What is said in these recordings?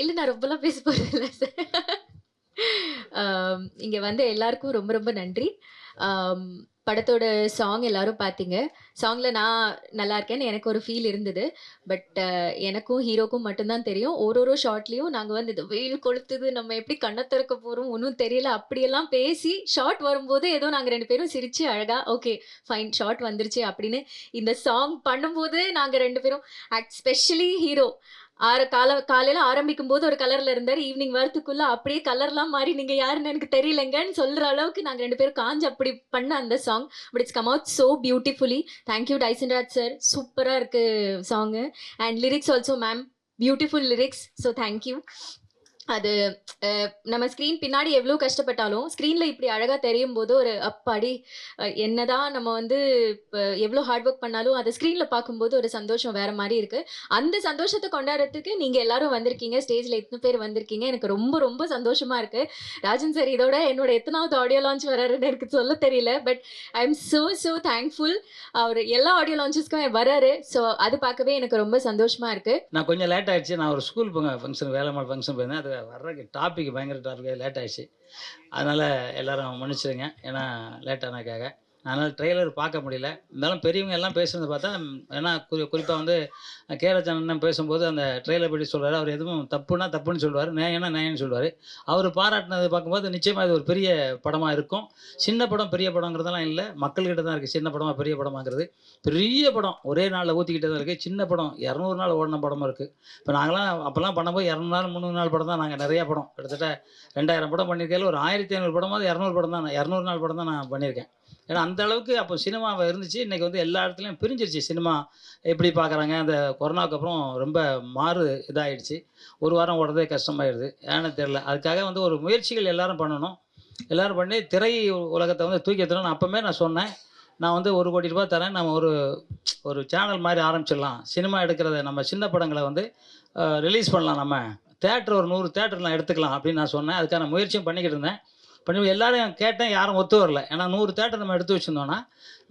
இல்லை நான் ரொம்பலாம் பேச போறதில்ல சார். இங்கே வந்து எல்லாருக்கும் ரொம்ப ரொம்ப நன்றி. படத்தோட சாங் எல்லாரும் பார்த்தீங்க. சாங்ல நான் நல்லா இருக்கேன்னு எனக்கு ஒரு ஃபீல் இருந்தது. பட் எனக்கும் ஹீரோக்கும் மட்டும்தான் தெரியும். ஒரு ஒரு ஷார்ட்லேயும் நாங்கள் வந்து இது வெயில் கொளுத்துது, நம்ம எப்படி கண்ணை திறக்க போகிறோம் ஒன்றும் தெரியல அப்படியெல்லாம் பேசி ஷார்ட் வரும்போது ஏதோ நாங்கள் ரெண்டு பேரும் சிரித்து அழகாக ஓகே ஃபைன் ஷார்ட் வந்துருச்சு அப்படின்னு இந்த சாங் பண்ணும்போது நாங்கள் ரெண்டு பேரும் அட் ஸ்பெஷலி ஹீரோ ஆற கால காலையில ஆரம்பிக்கும்போது ஒரு கலர்ல இருந்தாரு. ஈவினிங் வரத்துக்குள்ள அப்படியே கலர்லாம் மாறி நீங்க யாருன்னு எனக்கு தெரியலங்கன்னு சொல்ற அளவுக்கு நாங்க ரெண்டு பேரும் காஞ்சு அப்படி பண்ண அந்த song. But it's come out so beautifully. Thank you Tyson Raj sir. சூப்பரா இருக்கு song. And lyrics also ma'am beautiful lyrics. So thank you. அது நம்ம ஸ்க்ரீன் பின்னாடி எவ்வளோ கஷ்டப்பட்டாலும், ஸ்க்ரீன்ல இப்படி அழகா தெரியும்போது ஒரு அப்பாடி! என்னதான் நம்ம வந்து இப்ப ஹார்ட் ஒர்க் பண்ணாலும் அதை ஸ்க்ரீன்ல பார்க்கும்போது ஒரு சந்தோஷம் வேற மாதிரி இருக்கு. அந்த சந்தோஷத்தை கொண்டாடுறதுக்கு நீங்க எல்லாரும் வந்திருக்கீங்க. ஸ்டேஜ்ல எத்தனை பேர் வந்திருக்கீங்க. எனக்கு ரொம்ப ரொம்ப சந்தோஷமா இருக்கு. ராஜன் சார் இதோட என்னோட எத்தனாவது ஆடியோ லான்ச் வராருன்னு எனக்கு சொல்ல தெரியல. But I am so so thankful. அவர் எல்லா ஆடியோ லான்ச்சஸ்க்கும் வராரு. ஸோ அது பார்க்கவே எனக்கு ரொம்ப சந்தோஷமா இருக்கு. நான் கொஞ்சம் லேட் ஆயிடுச்சு. நான் ஒரு ஸ்கூல் ஃபங்க்ஷன் வேலை வேலம்மாள் ஃபங்க்ஷன் போயிருந்தேன். அது வர்றதுக்கு டாபிக் பயங்கர டாபிக் லேட் ஆயிடுச்சு. அதனால எல்லாரும் மன்னிச்சிடுங்க. ஏன்னா லேட் அதனால் ட்ரெய்லர் பார்க்க முடியல. இருந்தாலும் பெரியவங்க எல்லாம் பேசுனது பார்த்தா ஏன்னா குறி குறிப்பாக வந்து கே. பேசும்போது அந்த ட்ரெய்லர் பற்றி சொல்கிறார் அவர் எதுவும் தப்புன்னா தப்புன்னு சொல்லுவார் நியாயம்னா நியாயம்னு சொல்வார் அவர் பாராட்டினது பார்க்கும்போது நிச்சயமாக இது ஒரு பெரிய படமாக இருக்கும். சின்ன படம், பெரிய படங்கிறதெல்லாம் இல்லை மக்கள்கிட்ட தான் இருக்குது சின்ன படமாக பெரிய படமாங்கிறது. பெரிய படம் ஒரே நாளில் ஊற்றிக்கிட்டே தான் இருக்குது சின்ன படம் 200 நாள் ஓடின படமும் இருக்குது இப்போ நாங்களாம் அப்போல்லாம் பண்ணும்போது 200 நாள், 300 நாள் படம் தான் நாங்கள் நிறையா படம். கிட்டத்தட்ட 2000 படம் பண்ணியிருக்கையில் ஒரு 1500 படமாவது 200 படம் தான் 200 நாள் படம் தான் நான் பண்ணியிருக்கேன். ஏன்னா அந்த அளவுக்கு அப்போ சினிமா இருந்துச்சு. இன்றைக்கி வந்து எல்லா இடத்துலையும் பிரிஞ்சிருச்சு சினிமா. எப்படி பார்க்குறாங்க, அந்த கொரோனாவுக்கு அப்புறம் ரொம்ப மாறு இதாகிடுச்சு ஒரு வாரம் ஓடுறதே கஷ்டமாயிடுது. ஏன்னு தெரியல. அதுக்காக வந்து ஒரு முயற்சிகள் எல்லாரும் பண்ணணும். எல்லோரும் பண்ணி திரை உலகத்தை வந்து தூக்கி எடுத்துடணும்னு அப்போமே நான் சொன்னேன். நான் வந்து ஒரு கோடி ரூபாய் தரேன். நம்ம ஒரு ஒரு சேனல் மாதிரி ஆரம்பிச்சிடலாம். சினிமா எடுக்கிறத நம்ம சின்ன படங்களை வந்து ரிலீஸ் பண்ணலாம் நம்ம. தேட்டர் ஒரு 100 தியேட்டர்லாம் எடுத்துக்கலாம் அப்படின்னு நான் சொன்னேன். அதுக்கான முயற்சியும் பண்ணிக்கிட்டு இருந்தேன். பண்ணி எல்லாரும் கேட்டேன். யாரும் ஒத்து வரல. ஏன்னா நூறு தேட்டர் நம்ம எடுத்து வச்சுருந்தோன்னா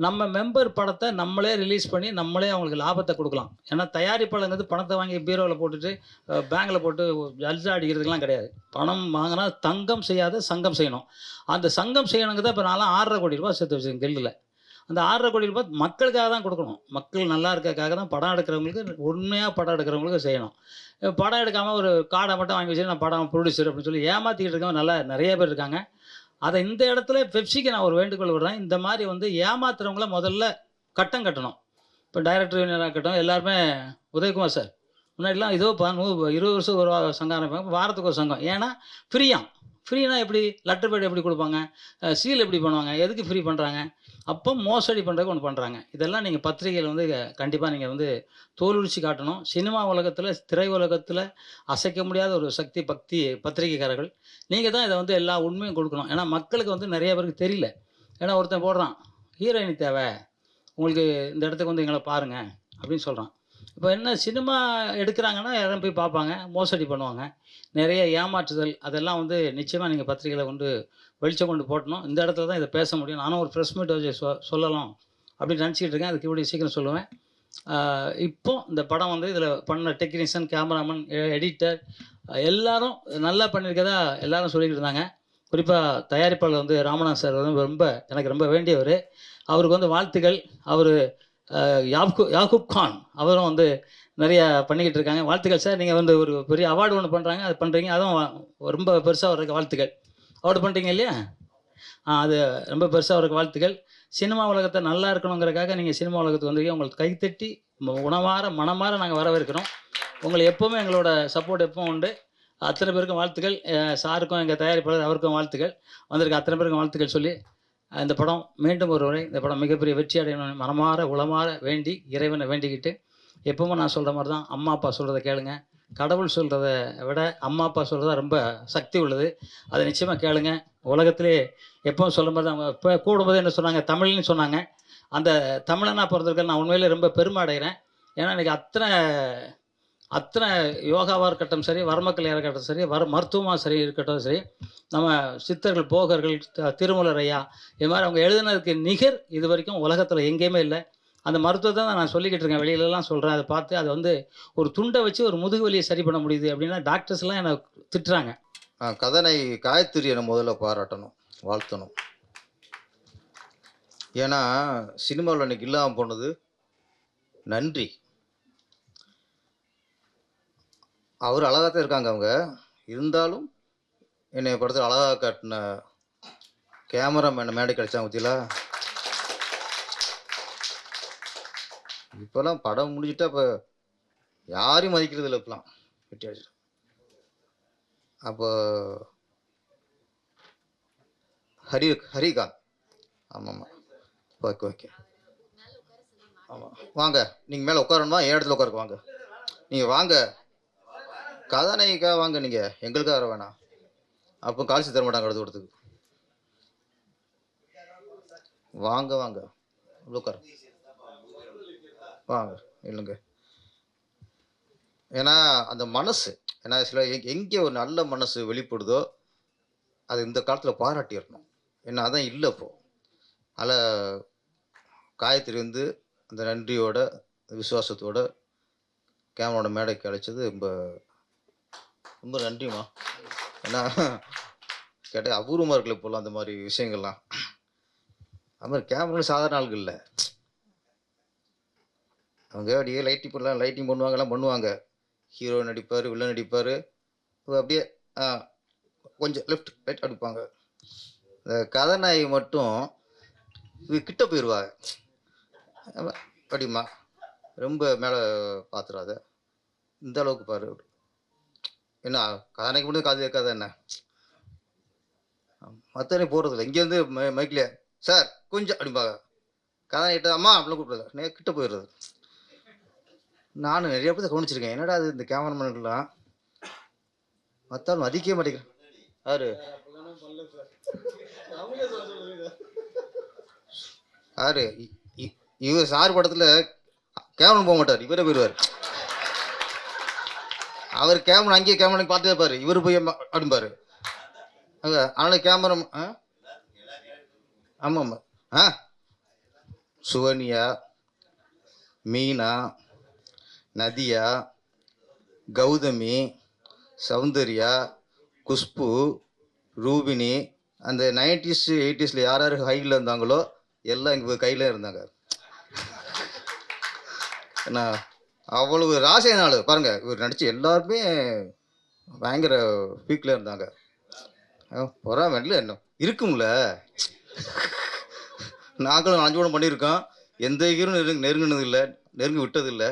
நம்ம மெம்பர் படத்தை நம்மளே ரிலீஸ் பண்ணி நம்மளே அவங்களுக்கு லாபத்தை கொடுக்கலாம் ஏன்னா தயாரிப்பாளங்கிறது பணத்தை வாங்கி பீரோவில் போட்டுட்டு பேங்கில் போட்டு ஜல்சா அடிக்கிறதுக்கெல்லாம் கிடையாது. பணம் வாங்கினா தங்கம் செய்யாத சங்கம் செய்யணும். அந்த சங்கம் செய்யணுங்கிறத இப்போ நான்லாம் ஆறரை கோடி ரூபா சேர்த்து வச்சுருக்கேன் கெல்லில் அந்த ஆறரை கோடி ரூபாய் மக்களுக்காக தான் கொடுக்கணும் மக்கள் நல்லா இருக்கறதுக்காக தான் படம் எடுக்கிறவங்களுக்கு உண்மையாக படம் எடுக்கிறவங்களுக்கு செய்யணும். படம் எடுக்காமல் ஒரு காடை மட்டும் வாங்கி வச்சு நான் படம் ப்ரொடியூசர் அப்படின்னு சொல்லி ஏமாற்றிக்கிட்டு இருக்கவங்க நல்லா நிறைய பேர் இருக்காங்க. அதை இந்த இடத்துல பெப்சிக்கு நான் ஒரு வேண்டுகோள் விடுறேன். இந்த மாதிரி வந்து ஏமாத்துறவங்கள முதல்ல கட்டம் கட்டணும். இப்போ டைரக்டர் யூனியனா இருக்கட்டும் எல்லாருமே உதயகுமார் சார். முன்னாடிலாம் ஏதோ ப நூ 20 வருஷம் ஒரு சங்கம் ஆரம்பிப்பாங்க. வாரத்துக்கு ஒரு சங்கம். ஏன்னா ஃப்ரீயாம். ஃப்ரீனா எப்படி? லெட்டர் பேட் எப்படி கொடுப்பாங்க சீல் எப்படி பண்ணுவாங்க? எதுக்கு ஃப்ரீ பண்ணுறாங்க அப்போ மோசடி பண்ணுறதுக்கு ஒன்று பண்ணுறாங்க இதெல்லாம் நீங்கள் பத்திரிகையில் வந்து கண்டிப்பாக நீங்கள் வந்து தோலுரிச்சு காட்டணும். சினிமா உலகத்தில் திரை உலகத்தில் அசைக்க முடியாத ஒரு சக்தி பக்தி பத்திரிகைக்காரர்கள். நீங்கள் தான் இதை வந்து எல்லா உண்மையும் கொடுக்கணும் ஏன்னா மக்களுக்கு வந்து நிறைய பேருக்கு தெரியல. ஏன்னா ஒருத்தன் போடுறான். ஹீரோயினி தேவை உங்களுக்கு இந்த இடத்துக்கு வந்து எங்களை பாருங்க அப்படின்னு சொல்கிறான் இப்போ என்ன சினிமா எடுக்கிறாங்கன்னா யாரும் போய் பார்ப்பாங்க. மோசடி பண்ணுவாங்க. நிறைய ஏமாற்றுதல் அதெல்லாம் வந்து நிச்சயமாக நீங்கள் பத்திரிகையில் கொண்டு வெளிச்சம் கொண்டு போட்டணும் இந்த இடத்துல தான் இதை பேச முடியும். நானும் ஒரு ஃப்ரெஷ் மீட் வச்சு சொல்லலாம் அப்படின்னு நினச்சிக்கிட்டு இருக்கேன். அதுக்கு இப்படி சீக்கிரம் சொல்லுவேன். இப்போ இந்த படம் வந்து இதில் பண்ண டெக்னீஷியன், கேமராமேன், எடிட்டர் எல்லாரும் நல்லா பண்ணியிருக்கதா எல்லாரும் சொல்லிக்கிட்டு இருந்தாங்க. குறிப்பாக தயாரிப்பாளர் வந்து ராமநாத் சார் வந்து ரொம்ப எனக்கு ரொம்ப வேண்டியவர் அவருக்கு வந்து வாழ்த்துக்கள். அவர் யாப்கு யாகூப் கான் அவரும் வந்து நிறையா பண்ணிக்கிட்டு இருக்காங்க. வாழ்த்துக்கள் சார். நீங்கள் வந்து ஒரு பெரிய அவார்டு ஒன்று பண்ணுறாங்க அது பண்ணுறீங்க அதுவும் ரொம்ப பெருசாக வர்றதுக்கு வாழ்த்துக்கள். அவார்டு பண்ணுறீங்க இல்லையா? ஆ அது ரொம்ப பெருசாக வர்றதுக்கு வாழ்த்துக்கள். சினிமா உலகத்தை நல்லா இருக்கணுங்கிறதுக்காக நீங்கள் சினிமா உலகத்துக்கு வந்திருக்கீங்க. உங்களுக்கு கைத்தட்டி உணவார மனமாற நாங்கள் வரவேற்கிறோம். உங்களை எப்போவுமே எங்களோட சப்போர்ட் எப்பவும் உண்டு. அத்தனை பேருக்கும் வாழ்த்துக்கள். சாருக்கும் எங்கள் தயாரிப்பாளர் அவருக்கும் வாழ்த்துக்கள். வந்திருக்க அத்தனை பேருக்கும் வாழ்த்துக்கள் சொல்லி, இந்த படம் மீண்டும் ஒரு முறை இந்த படம் மிகப்பெரிய வெற்றி அடையணும் மனமாற உளமாற வேண்டி இறைவனை வேண்டிக்கிட்டு, எப்பவும் நான் சொல்கிற மாதிரி தான் அம்மா, அப்பா சொல்கிறத கேளுங்க. கடவுள் சொல்கிறத விட அம்மா, அப்பா சொல்றது தான் ரொம்ப சக்தி உள்ளது. அதை நிச்சயமாக கேளுங்க. உலகத்திலே எப்பவும் சொல்ற மாரி தான் இப்போ கூடும்போது என்ன சொன்னாங்க? தமிழ்னு சொன்னாங்க. அந்த தமிழனா பிறந்திருக்க நான் உண்மையிலே ரொம்ப பெருமை அடைகிறேன். ஏன்னா எனக்கு அத்தனை அத்தனை யோகாவாக இருக்கட்டும் சரி, வரமக்கலையா இருக்கட்டும் சரி, வர மருத்துவமாக சரி இருக்கட்டும் சரி, நம்ம சித்தர்கள், போகர்கள், திருமலரையா ஐயா இது மாதிரி அவங்க எழுதினதுக்கு நிகர் இது வரைக்கும் உலகத்தில் எங்கேயுமே இல்லை. அந்த மருத்துவத்தை தான் நான் சொல்லிக்கிட்டு இருக்கேன். வெளியிலலாம் சொல்கிறேன் அதை பார்த்து அதை வந்து ஒரு துண்டை வச்சு ஒரு முதுகு வலியை சரி பண்ண முடியுது அப்படின்னா டாக்டர்ஸ்லாம் என்னை திட்டுறாங்க. கதனை காயத்ரியை முதல்ல பாராட்டணும் வாழ்த்தணும். ஏன்னா சினிமாவில் அன்றைக்கி இல்லாமல் போனது நன்றி. அவர் அழகாக தான் இருக்காங்க அவங்க. இருந்தாலும் என்னை படத்தில் அழகாக காட்டின கேமராமேன் மேடை கழிச்சாங்க பற்றிலா இப்போல்லாம் படம் முடிஞ்சிட்டா இப்போ யாரையும் மதிக்கிறது இல்லை இப்போலாம் வெட்டி அடிச்சிட்டு அப்போ ஹரி ஹரிகாந்த். ஆமாம்மா. Okay okay. ஆமாம் வாங்க நீங்கள் மேலே உட்காரணுமா? என் இடத்துல உட்காருக்கு வாங்க. நீங்கள் வாங்க. கதாநாயகிக்கா வாங்க நீங்கள் எங்களுக்காக வர வேணாம். அப்போ கால்சி தர மாட்டாங்க அடுத்த இடத்துக்கு வாங்க வாங்க. உட்கார. வாங்க இல்லைங்க. ஏன்னா அந்த மனசு ஏன்னா சில எங்கே ஒரு நல்ல மனசு வெளிப்படுதோ அது இந்த காலத்தில் பாராட்டிடணும் ஏன்னா அதான் இல்லை இப்போ. அதில் காயத்ரி வந்து அந்த நன்றியோட விசுவாசத்தோட கேமரோட மேடைக்கு அழைச்சது ரொம்ப ரொம்ப நன்றிம்மா. ஏன்னா கேட்டால் அபூர்வமாக இருக்குல்ல இப்போல்லாம் அந்த மாதிரி விஷயங்கள்லாம். அது மாதிரி கேமரா சாதாரண ஆளுகள் இல்லை. அவங்க அப்படியே லைட்டிங் பண்ணலாம் லைட்டிங் பண்ணுவாங்க எல்லாம் பண்ணுவாங்க. ஹீரோ நடிப்பார் வில்லன் நடிப்பார். அப்படியே கொஞ்சம் லெஃப்ட் ரைட் அடிப்பாங்க இந்த கதாநாயகி மட்டும் இது கிட்ட போயிடுவாங்க அப்படிமா ரொம்ப மேலே பார்த்துடாத இந்த அளவுக்கு பாரு. என்ன கதாநாயகி மட்டும் காது கேட்காத என்ன? மற்றனே இல்லை இங்கேருந்து மை மைக்கில் சார் கொஞ்சம் அப்படிம்பாங்க. கதாநாயகிட்ட அம்மா அப்படிலாம் கூப்பிடுறது நே கிட்ட போயிடுறது. நானும் நிறைய பேர் கவனிச்சிருக்கேன். என்னடா அது இந்த கேமராமேன்லாம் மற்றாலும் மதிக்கவே மாட்டேங்கிறேன். யாரு? யாரு? இ- இ- இவர் சார் படத்தில் கேமரா போக மாட்டார். இவரே போயிடுவார். அவர் கேமரா அங்கேயே கேமரா பார்த்தே பாரு. இவர் போய் அம்மா- அப்படிம்பாரு அதனால கேமரா ஆ? ஆமாம் ஆமாம் ஆ? சுவனியா மீனா நதியா கௌதமி சௌந்தர்யா குஷ்பு ரூபினி அந்த நைன்டிஸ் எயிட்டிஸில் யார் யார் ஹையில் இருந்தாங்களோ எல்லாம் எங்கள் கையில் இருந்தாங்க. என்ன? அவ்வளவு ராசிய நாள் பாருங்க இவர் நடிச்சு எல்லாருமே பயங்கர பீக்கில் இருந்தாங்க. பொறாமல் என்ன? இருக்கும்ல. நாங்களும் அஞ்சு கூட பண்ணியிருக்கோம். எந்த ஹீரோ நெருங்க நெருங்கினது இல்லை நெருங்கி விட்டது இல்லை